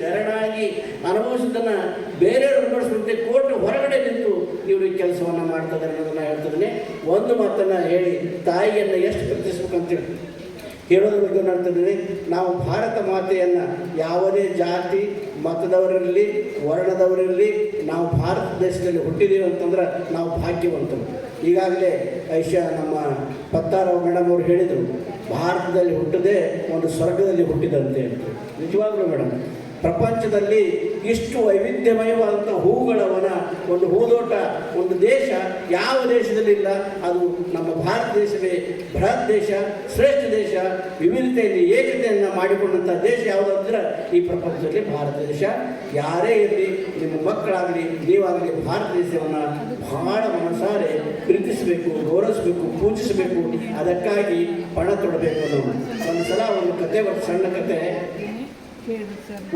ಶರಣಾಗಿ ಅನುಭವಿಸಿದ್ದನ್ನು ಬೇರೆಯವರು ಅನುಭವಿಸುವಂತೆ ಕೋರ್ಟ್ ಹೊರಗಡೆ ನಿಂತು ಇವರು ಈ ಕೆಲಸವನ್ನು ಮಾಡ್ತಾರೆ ಅನ್ನೋದನ್ನು ಹೇಳ್ತಿದ್ದೀನಿ. ಒಂದು ಮಾತನ್ನು ಹೇಳಿ, ತಾಯಿಯನ್ನು ಎಷ್ಟು ಪ್ರೀತಿಸ್ಬೇಕಂತೇಳಿ ಹೇಳೋದ್ರ ಬಗ್ಗೆ ನೋಡ್ತಿದ್ದೀನಿ ನಾವು ಭಾರತ ಮಾತೆಯನ್ನು ಯಾವುದೇ ಜಾತಿ, ಮತದವರಿರಲಿ, ವರ್ಣದವರಿರಲಿ, ನಾವು ಭಾರತ ದೇಶದಲ್ಲಿ ಹುಟ್ಟಿದ್ದೀವಿ ಅಂತಂದ್ರೆ ನಾವು ಭಾಗ್ಯವಂತರು. ಈಗಾಗಲೇ ಐಶಾ ನಮ್ಮ ಪತ್ತಾರಾವ್ ಮೇಡಮ್ ಅವರು ಹೇಳಿದರು, ಭಾರತದಲ್ಲಿ ಹುಟ್ಟದೆ ಒಂದು ಸ್ವರ್ಗದಲ್ಲಿ ಹುಟ್ಟಿದಂತೆ ನಿಜವಾಗ್ಲೂ ಮೇಡಮ್ ಪ್ರಪಂಚದಲ್ಲಿ ಇಷ್ಟು ವೈವಿಧ್ಯಮಯವಾದಂಥ ಹೂಗಳವನ ಒಂದು ಹೂದೋಟ, ಒಂದು ದೇಶ ಯಾವ ದೇಶದಲ್ಲಿಲ್ಲ, ಅದು ನಮ್ಮ ಭಾರತ ದೇಶವೇ. ಭಾರತ ದೇಶ, ಶ್ರೇಷ್ಠ ದೇಶ, ವಿವಿಧತೆಯಲ್ಲಿ ಏಕತೆಯನ್ನು ಮಾಡಿಕೊಂಡಂಥ ದೇಶ ಯಾವುದಂದ್ರೆ ಈ ಪ್ರಪಂಚದಲ್ಲಿ ಭಾರತ ದೇಶ. ಯಾರೇ ಇರಲಿ, ನಿಮ್ಮ ಮಕ್ಕಳಾಗಲಿ, ನೀವಾಗಲಿ ಭಾರತ ದೇಶವನ್ನು ಬಹಳ ಮನಸಾರೆ ಪ್ರೀತಿಸಬೇಕು, ಗೌರವಿಸಬೇಕು, ಪೂಜಿಸಬೇಕು. ಅದಕ್ಕಾಗಿ ಪಣ ತೊಡಬೇಕು ಅನ್ನೋದು. ಒಂದು ಸಲ ಒಂದು ಕತೆ, ಒಂದು ಸಣ್ಣ ಕತೆ.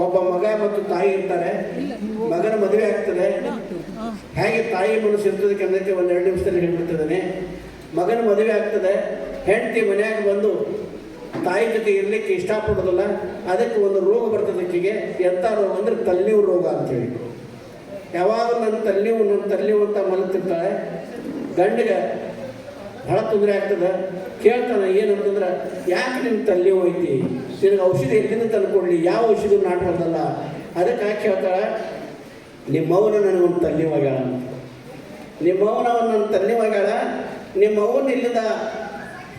ಒಬ್ಬ ಮಗ ಮತ್ತು ತಾಯಿ ಇರ್ತಾರೆ. ಮಗನ ಮದುವೆ ಆಗ್ತದೆ. ಹೇಗೆ ತಾಯಿ ಮನಸ್ಸು ಇರ್ತದೆ ಅನ್ನೋದಕ್ಕೆ ಒಂದು ಎರಡು ನಿಮಿಷದಲ್ಲಿ ಹೇಳ್ಬಿಡ್ತಿದ್ದಾನೆ. ಮಗನ ಮದುವೆ ಆಗ್ತದೆ. ಹೆಂಡತಿ ಮನೆಯಾಗ ಬಂದು ತಾಯಿ ಜೊತೆ ಇರಲಿಕ್ಕೆ ಇಷ್ಟಪಡೋದಲ್ಲ. ಅದಕ್ಕೆ ಒಂದು ರೋಗ ಬರ್ತದೆ ಆಕೆಗೆ ಎಂಥ ರೋಗ ಅಂದ್ರೆ ತಲ್ಲಿವು ರೋಗ ಅಂತೇಳಿ. ಯಾವಾಗ ನನ್ನ ತಲ್ಲೀವು ನನ್ನ ತಲ್ಲಿವು ಅಂತ ಮಲಗ್ತಿರ್ತಾಳೆ. ಗಂಡಿಗೆ ಭಾಳ ತೊಂದರೆ ಆಗ್ತದೆ? ಕೇಳ್ತಾನೆ, ಏನಂತಂದ್ರೆ, ಯಾಕೆ ನಿಮ್ಮ ತಲೆ ಹೋಯ್ತಿ? ನಿನಗೆ ಔಷಧಿ ಎಲ್ಲಿಂದ ತಂದ್ಕೊಡ್ಲಿ? ಯಾವ ಔಷಧಿ ನಾಟಕದಲ್ಲ ಅದಕ್ಕೆ ಯಾಕೆ ಹೇಳ್ತಾಳೆ ನಿಮ್ಮ ಮೌನ ನನಗೊಂದು ತಲೆ ಒಗ್ಯಾಳ ನಿಮ್ಮ ಮೌನ ನನ್ನ ತಲೆ ಒಗ್ಯಾಳ ನಿಮ್ಮ ಮೌನ ಇಲ್ಲಿಂದ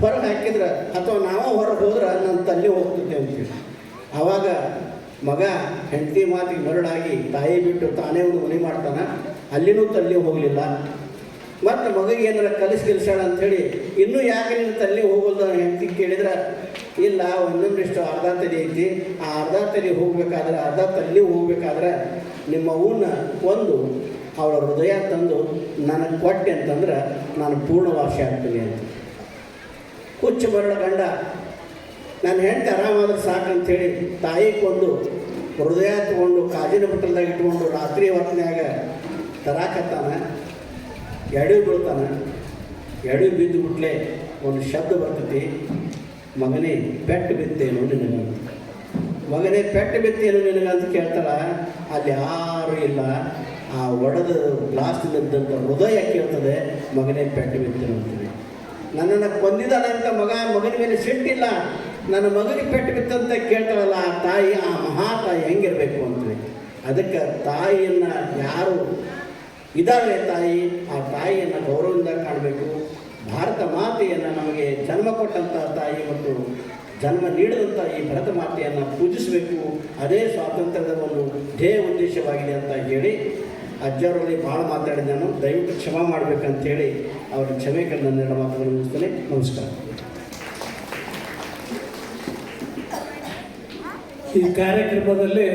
ಹೊರಗೆ ಹಾಕಿದ್ರೆ, ಅಥವಾ ನಾವು ಹೊರಗೆ ಹೋದ್ರೆ ನನ್ನ ತಲೆ ಹೋಗ್ತದೆ ಅಂತೇಳಿ ಆವಾಗ ಮಗ ಹೆಂಡತಿ ಮಾತಿಗೆ ಮರಳಾಗಿ, ತಾಯಿ ಬಿಟ್ಟು ತಾನೇ ಒಂದು ಮನೆ ಮಾಡ್ತಾನೆ. ಅಲ್ಲಿನೂ ತಲ್ಲಿ ಹೋಗಲಿಲ್ಲ. ಮತ್ತು ಮಗುವಿಗೆ ಏನಾರ ಕಲಿಸಿ ಗಿಲ್ಸಾಳ ಅಂಥೇಳಿ ಇನ್ನೂ ಯಾಕೆ ನಿನ್ನ ತಲೆ ಹೋಗೋದು ಹೆಂಡತಿ ಕೇಳಿದ್ರೆ, ಇಲ್ಲ, ಒಂದೊಂದಿಷ್ಟು ಅರ್ಧ ತಲೆ ಐತಿ. ಆ ಅರ್ಧ ತಲೆ ಹೋಗ್ಬೇಕಾದ್ರೆ, ಅರ್ಧ ತಲೆ ಹೋಗ್ಬೇಕಾದ್ರೆ ನಿಮ್ಮ ಅವನ್ನ ಒಂದು ಅವಳ ಹೃದಯ ತಂದು, ನನಗೆ ಕೊಟ್ಟೆ ಅಂತಂದ್ರೆ ನಾನು ಪೂರ್ಣವಾಸಿ ಆಗ್ತೀನಿ ಅಂತ. ಹುಚ್ಚು ಬರಳ ಗಂಡ, ನನ್ನ ಹೆಂಡತಿ ಆರಾಮಾದ್ರೆ ಸಾಕಂಥೇಳಿ ತಾಯಿ ಕೊಂದು ಹೃದಯ ತಗೊಂಡು, ಕಾಜಿನ ಬಟ್ಟಲ್ದಾಗ ಇಟ್ಕೊಂಡು ರಾತ್ರಿ ಹೊತ್ತಿನಾಗ ತರಾಕತ್ತಾನ. ಎಡೆ ಬೀಳ್ತಾನ ಎಡೆ ಬಿದ್ದು ಬಿಟ್ಲೆ ಒಂದು ಶಬ್ದ ಬರ್ತೈತಿ ಮಗನೇ, ಪೆಟ್ಟು ಬಿತ್ತೇನು ನಿನಗಂತ ಮಗನೇ, ಪೆಟ್ಟು ಬಿತ್ತೇನು ನಿನಗಂತ ಕೇಳ್ತಾರ? ಅಲ್ಲಿ ಯಾರು ಇಲ್ಲ. ಆ ಒಡೆದ ಗ್ಲಾಸ್ನಿಂದ ಹೃದಯ ಕೇಳ್ತದೆ. ಮಗನೇ, ಪೆಟ್ಟು ಬಿತ್ತೇನು ಅಂತೀವಿ ನನ್ನನ್ನು ಕೊಂದಿದಾನಂತ ಅಂತ ಮಗ, ಮಗನ ಮೇಲೆ ಸಿಟ್ಟಿಲ್ಲ. ನನ್ನ ಮಗನಿಗೆ ಪೆಟ್ಟು ಬಿತ್ತಂತ ಕೇಳ್ತಾಳಲ್ಲ, ಆ ತಾಯಿ, ಆ ಮಹಾ ತಾಯಿ ಹೆಂಗಿರಬೇಕು ಅಂತೇಳಿ ಅದಕ್ಕೆ ತಾಯಿಯನ್ನು ಯಾರು ಇದ್ದಾಳೆ ತಾಯಿ, ಆ ತಾಯಿಯನ್ನು ಗೌರವದಿಂದ ಕಾಣಬೇಕು. ಭಾರತ ಮಾತೆಯನ್ನು ನಮಗೆ ಜನ್ಮ ಕೊಟ್ಟಂಥ ತಾಯಿ ಮತ್ತು ಜನ್ಮ ನೀಡಿದಂಥ ಈ ಭರತ ಮಾತೆಯನ್ನು ಪೂಜಿಸಬೇಕು. ಅದೇ ಸ್ವಾತಂತ್ರ್ಯದ ಒಂದು ಧ್ಯೇಯ ಉದ್ದೇಶವಾಗಿದೆ ಅಂತ ಹೇಳಿ ಅಜ್ಜರಲ್ಲಿ ಭಾಳ ಮಾತಾಡಿದ ನಾನು. ದಯವಿಟ್ಟು ಕ್ಷಮಾ ಮಾಡಬೇಕಂತೇಳಿ ಅವರ ಕ್ಷಮೆ ಕಂಡು ನನ್ನ ಮಾತುಗಳು ಮುಗಿಸ್ತೇನೆ. ನಮಸ್ಕಾರ. ಈ ಕಾರ್ಯಕ್ರಮದಲ್ಲಿ